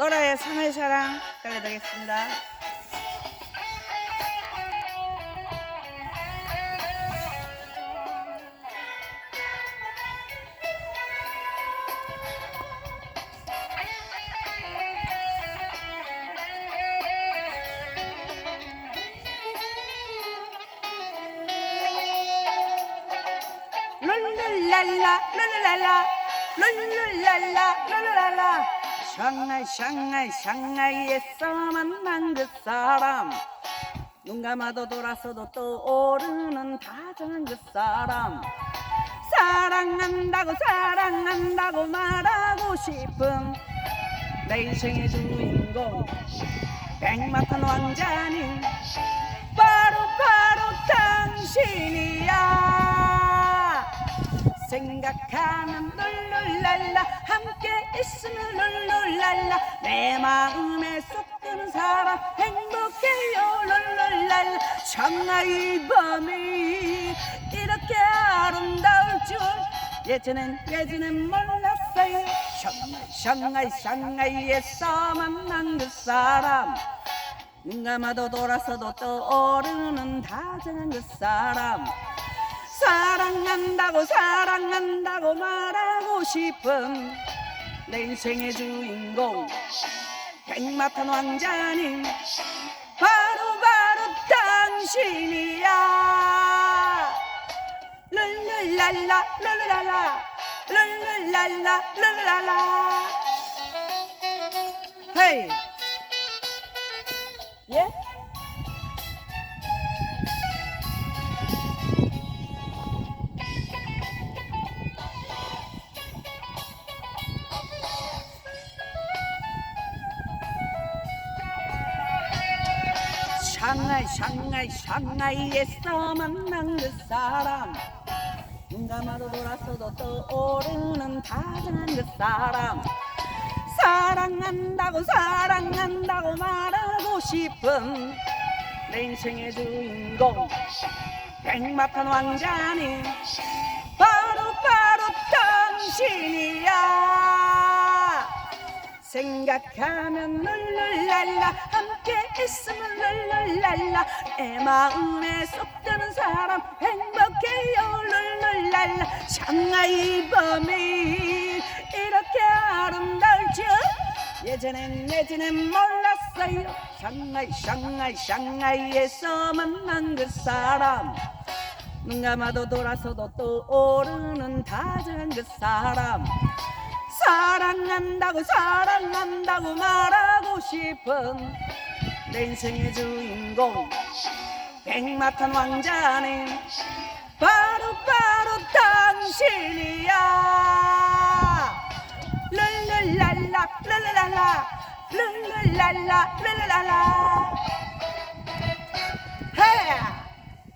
노라의 상을 사랑 들려드리겠습니다. 룰룰랄라 룰랄라 룰룰랄라 룰랄라 샹하이 샹하이 샹하이에서 만난 그 사람. 눈 감아도 돌아서도 떠오르는 다정한 그 사람. 사랑한다고 사랑한다고 말하고 싶은 내 인생의 주인공 백마탄 왕자님 생각하면 룰룰랄라 함께 있으면 룰룰랄라. 내 마음에 쏙 드는 사람 행복해요 룰룰랄라. 샹하이 밤이 이렇게 아름다울 줄 예전엔 예전엔 몰랐어요. 샹하이 샹하이 샹하이에서 만난 그 사람. 눈 감아도 돌아서도 떠오르는 다정한 그 사람 사랑한다고 사랑한다고 말하고 싶은 내 인생의 주인공 백마탄 왕자님. 바로 바로 당신이야. 룰룰랄라 룰랄라 룰룰랄라 룰랄라. 헤이. 예? 샹하이 샹하이 샹하이에서 만난 그 사람. 눈 감아도 돌아서도 떠오르는 다정한 그 사람. 사랑한다고 사랑한다고 말하고 싶은 내 인생의 주인공. 백마탄 왕자님 생각하면 룰룰랄라 함께 있으면 룰룰랄라. 내 마음에 쏙 드는 사람 행복해요 룰룰랄라. 샹하이 밤이 이렇게 아름다울 줄 예전엔 예전엔 몰랐어요. 샹하이 샹하이 샹하이에서 만난 그 사람. 눈 감아도 돌아서도 떠오르는 다정한 그 사람 사랑한다고 사랑한다고 말하고 싶은 내 인생의 주인공 백마탄 왕자님 바로 바로 당신이야. 룰룰랄라 룰랄라 룰룰랄라 룰랄라